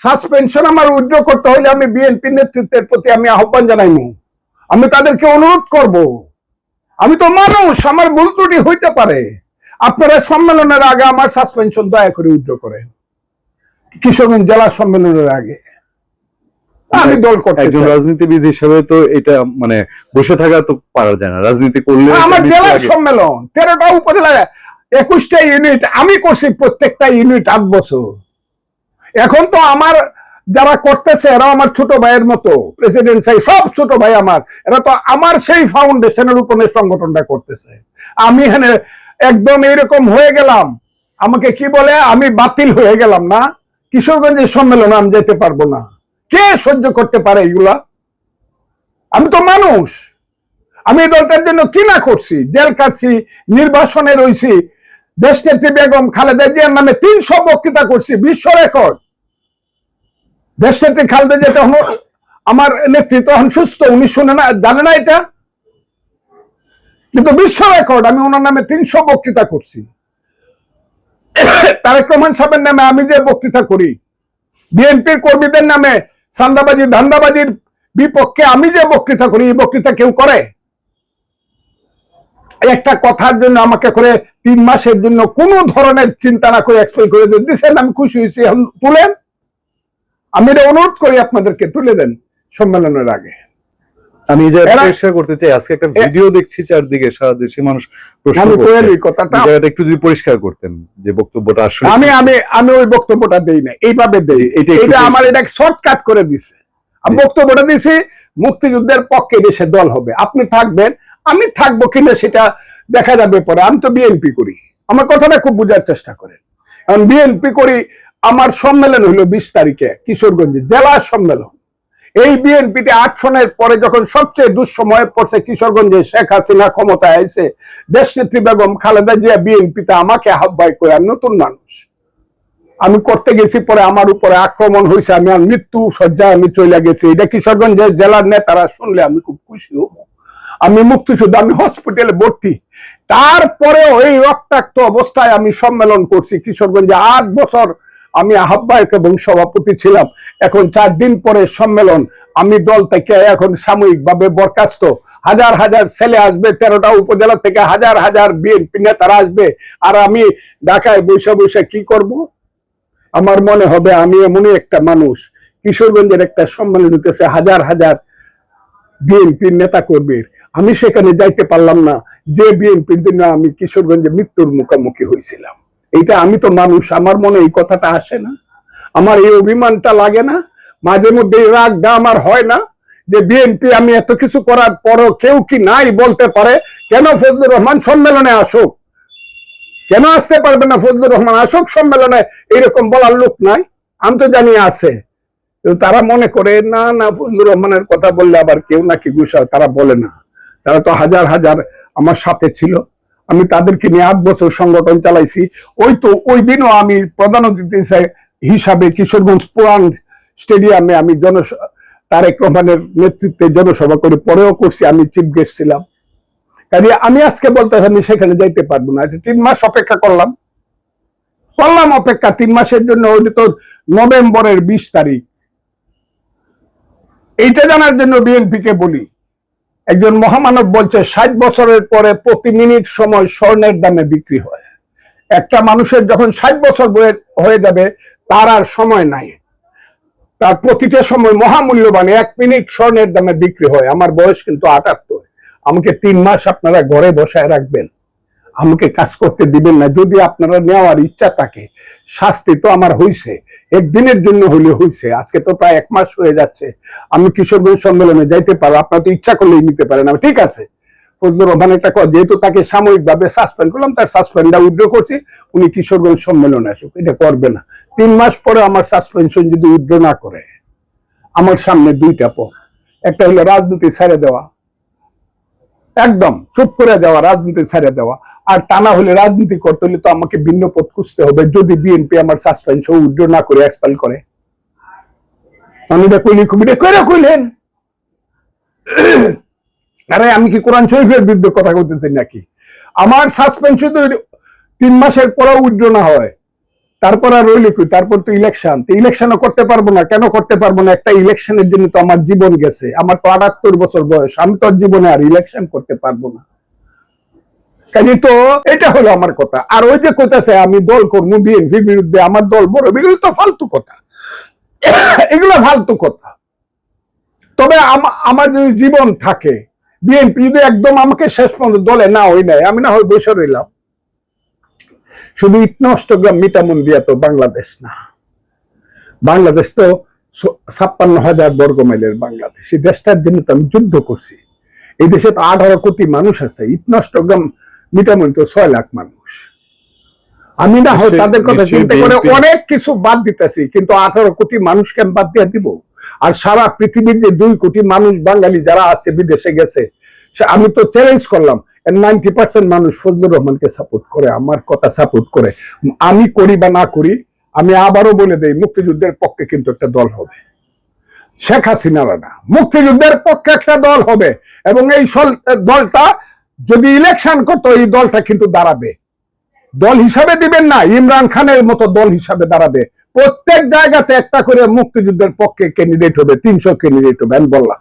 Suspension আমার withdraw করতে হলে আমি বিএনপি নেতৃত্বের প্রতি আমি আহ্বান জানাইমু। আমি তাদেরকে অনুরোধ করব। আমি তো মানুষ আমার ভুল ত্রুটি হইতে পারে। আপনারা সম্মেলনের আগে আমার সাসপেনশন দয়া করে উইথড্র করেন। কিশোরগঞ্জ জেলা সম্মেলনের আগে। আমি দল করতে একজন রাজনীতিবিদ হিসেবে তো এটা মানে বসে থাকা তো পারা যায় না। রাজনীতি করলে আমার জেলার সম্মেলন তেরোটা উপজেলা একুশটা ইউনিট আমি করছি প্রত্যেকটা ইউনিট আট বছর। এখন তো আমার যারা করতেছে এরা আমার ছোট ভাইয়ের মতো। প্রেসিডেন্ট সাই সব ছোট ভাই আমার। এরা তো আমার সেই ফাউন্ডেশনের উপরে সংগঠনটা করতেছে। আমি এখানে একদম এরকম হয়ে গেলাম। আমাকে কি বলে? আমি বাতিল হয়ে গেলাম না। কিশোরগঞ্জের সম্মেলনে আমি যেতে পারব না। কে সহ্য করতে পারে এগুলা আমি তো মানুষ। আমি এই দলটার জন্য কি না করছি? জেল কাটছি নির্বাসনে রয়েছি দেশনেত্রী বেগম খালেদা জিয়ার নামে তিনশো বক্তৃতা করছি, বিশ্ব রেকর্ড। দেশনেত্রী খালেদা জিয়া তখন আমার নেত্রী তখন সুস্থ, উনি শুনে না জানে না এটা। কিন্তু বিশ্ব রেকর্ড, আমি ওনার নামে তিনশো বক্তৃতা করছি। তারেক রহমান সাহেবের নামে আমি যে বক্তৃতা করি, বিএনপির কর্মীদের নামে সান্দাবাজি, ধান্দাবাজির বিপক্ষে আমি যে বক্তৃতা করি, এই বক্তৃতা কেউ করে? একটা কথার জন্য আমাকে করে তিন মাসের জন্য কোনো ধরনের চিন্তা না করে এক্সপ্লেন করে দিয়ে দিচ্ছেন আমি খুশি হয়েছি। এখন তুলেন। আমি এটা অনুরোধ করি আপনাদেরকে তুলে দেন সম্মেলনের আগে। আমি যে পরিষ্কার করতে চাই আজকে একটা ভিডিও দেখছি চারদিকে সারা দেশে মানুষ প্রশ্ন করছে। কথাটা। একটু যদি পরিষ্কার করতেন যে বক্তব্যটা আসলে আমি আমি আমি ওই বক্তব্যটা দেই না এইভাবে দেই। এটা এটা আমার এটা শর্টকাট করে দিছে। আমি বক্তব্যটা দিছি মুক্তিযুদ্ধের পক্ষে দেশে দল হবে। আপনি থাকবেন আমি থাকব কিনা সেটা দেখা যাবে পরে। আমি তো বিএনপি করি। আমার কথাটা খুব বোঝার চেষ্টা করেন। কারণ বিএনপি করি, আমার সম্মেলন হলো বিশ তারিখে কিশোরগঞ্জে, জেলা সম্মেলন। এই বিএনপিতে আট সনের পরে যখন সবচেয়ে দুঃসময়ে পড়ছে কিশোরগঞ্জে শেখ হাসিনা ক্ষমতায় দেশ নেত্রী বেগম খালেদা জিয়া বিএনপিতে আমাকে আহ্বায় করে নতুন মানুষ। আমি করতে গেছি পরে আমার উপরে আক্রমণ হয়েছে আমি আর মৃত্যু সজ্জায় আমি চলে গেছি। এটা কিশোরগঞ্জের জেলার নেতারা শুনলে আমি খুব খুশি হব। আমি মুক্তিযুদ্ধ, আমি হসপিটালে ভর্তি। তারপরেও এই রক্তাক্ত অবস্থায় আমি সম্মেলন করছি কিশোরগঞ্জে। আট বছর আমি আহ্বায়ক এবং সভাপতি ছিলাম। এখন চার দিন পরে সম্মেলন। আমি দল থেকে এখন সাময়িকভাবে বরখাস্ত। হাজার হাজার ছেলে আসবে, তেরোটা উপজেলা থেকে হাজার হাজার বিএনপি নেতারা আসবে। আর আমি ঢাকায় বসে বসে কি করব? আমার মনে হবে আমি এমনই একটা মানুষ। কিশোরগঞ্জের একটা সম্মেলন হইতেছে হাজার হাজার বিএনপির নেতা কর্মীর আমি সেখানে যাইতে পারলাম না। যে বিএনপির জন্য আমি কিশোরগঞ্জে মৃত্যুর মুখোমুখি হয়েছিলাম এইটা আমি তো মানুষ, আমার মনে এই কথাটা আসে না। আমার এই অভিমানটা লাগে না। মাঝে মধ্যে এই রাগটা আমার হয় না যে বিএনপি আমি এত কিছু করার পরও কেউ কি নাই বলতে পারে, কেন ফজলুর রহমান সম্মেলনে আসুক? কেন আসতে পারবে না ফজলুর রহমান? আসুক সম্মেলনে এরকম বলার লোক নাই। আমি তো জানি আছে। তারা মনে করে, না না, ফজলুর রহমানের কথা বললে আবার কেউ নাকি গুসা তারা বলে না। তারা তো হাজার হাজার আমার সাথে ছিল। আমি তাদেরকে নিয়ে আট বছর সংগঠন চালাইছি। ওই তো ওই দিনও আমি প্রধান অতিথি হিসাবে কিশোরগঞ্জ পুরান স্টেডিয়ামে আমি জন তারেক রহমানের নেতৃত্বে জনসভা করে পরেও করছি আমি চিফ গেস্ট ছিলাম। কাজে আমি আজকে বলতে আমি সেখানে যাইতে পারব না। আচ্ছা, তিন মাস অপেক্ষা করলাম। করলাম অপেক্ষা তিন মাসের জন্য ওই তো নভেম্বরের বিশ তারিখ। এইটা জানার জন্য বিএনপি কে বলি। একজন মহামানব বলছে, ষাট বছরের পরে প্রতি মিনিট সময় স্বর্ণের দামে বিক্রি হয়। একটা মানুষের যখন ষাট বছর হয়ে যাবে, তার আর সময় নাই। তার প্রতিটা সময় মহামূল্যবান এক মিনিট স্বর্ণের দামে বিক্রি হয়। আমার বয়স কিন্তু আটাত্তর। আমাকে তিন মাস আপনারা ঘরে বসায় রাখবেন। আমাকে কাজ করতে দিবেন না। যদি আপনারা নেওয়ার ইচ্ছা থাকে, শাস্তি তো আমার হইছে। একদিনের জন্য হইলে হইছে। আজকে তো প্রায় এক মাস হয়ে যাচ্ছে। আমি কিশোরগঞ্জ সম্মেলনে যাইতে পারো আপনারা তো ইচ্ছা করলেই নিতে পারেন। আমি ঠিক আছে। ফজলুর রহমান একটা যেহেতু তাকে সাময়িকভাবে সাসপেন্ড করলাম, তার সাসপেন্ডটা উইথড্র করছি, উনি কিশোরগঞ্জ সম্মেলনে আসুক। এটা করবে না। তিন মাস পরে আমার সাসপেনশন যদি উইথড্র না করে, আমার সামনে দুইটা পথ। একটা হলো রাজনীতি ছেড়ে দেওয়া একদম চুপ করে দেওয়া, রাজনীতি ছেড়ে দেওয়া। আর তা না হলে রাজনীতি করতে হলে তো আমাকে ভিন্ন পথ খুঁজতে হবে। যদি বিএনপি আমার সাসপেনশন উইথড্র না করে এক্সপেল করে। আমি কইলি খুব কইরা কইলেন? আরে আমি কি কোরআন শরীফের বিরুদ্ধে কথা বলতেছি নাকি? আমার সাসপেনশন যদি তিন মাসের পরে উইথড্র না হয়। তারপর আর রইল কি তারপর তো ইলেকশন ইলেকশনও করতে পারব না। কেন করতে পারব না? একটা ইলেকশনের জন্য তো আমার জীবন গেছে। আমার তো আটাত্তর বছর বয়স। আমি তো জীবনে আর ইলেকশন করতে পারব না। কাজে তো এটা হলো আমার কথা। আর ওই যে কোথাছে আমি দল বিরুদ্ধে। আমার দল বড়। এগুলো তো ফালতু কথা। এগুলো ফালতু কথা। তবে আমা- আমার যদি জীবন থাকে, বিএনপি যদি একদম আমাকে শেষ পর্যন্ত দলে না হই নাই, আমি না হয় বসে রইলাম। শুধু ইটনা অষ্টগ্রাম মিটামুন দিয়া তো বাংলাদেশ না। বাংলাদেশ তো ছাপ্পান্ন হাজার বর্গ মাইলের বাংলাদেশ। এই দেশটার জন্য তো আমি যুদ্ধ করছি। এই দেশে তো আঠারো কোটি মানুষ আছে। ইটনা অষ্টগ্রাম মিটামুন তো ছয় লাখ মানুষ। আমি না হয় তাদের কথা চিন্তা করে অনেক কিছু বাদ দিতেছি কিন্তু আঠারো কোটি মানুষকে আমি বাদ দিয়ে দিব। আর সারা পৃথিবীর যে দুই কোটি মানুষ বাঙালি যারা আছে বিদেশে গেছে আমি তো চ্যালেঞ্জ করলাম। নাইনটি পার্সেন্ট মানুষ ফজলুর রহমানকে সাপোর্ট করে, আমার কথা সাপোর্ট করে। আমি করি বা না করি, আমি আবারও বলে দেই, মুক্তিযুদ্ধের পক্ষে কিন্তু একটা দল হবে। শেখ হাসিনারা না, মুক্তিযুদ্ধের পক্ষে একটা দল হবে। এবং এই দলটা যদি ইলেকশন করতো, এই দলটা কিন্তু দাঁড়াবে। দল হিসাবে দিবেন না, ইমরান খানের মতো দল হিসাবে দাঁড়াবে। প্রত্যেক জায়গাতে একটা করে মুক্তিযুদ্ধের পক্ষে ক্যান্ডিডেট হবে, তিনশো ক্যান্ডিডেট হবে, আমি বললাম।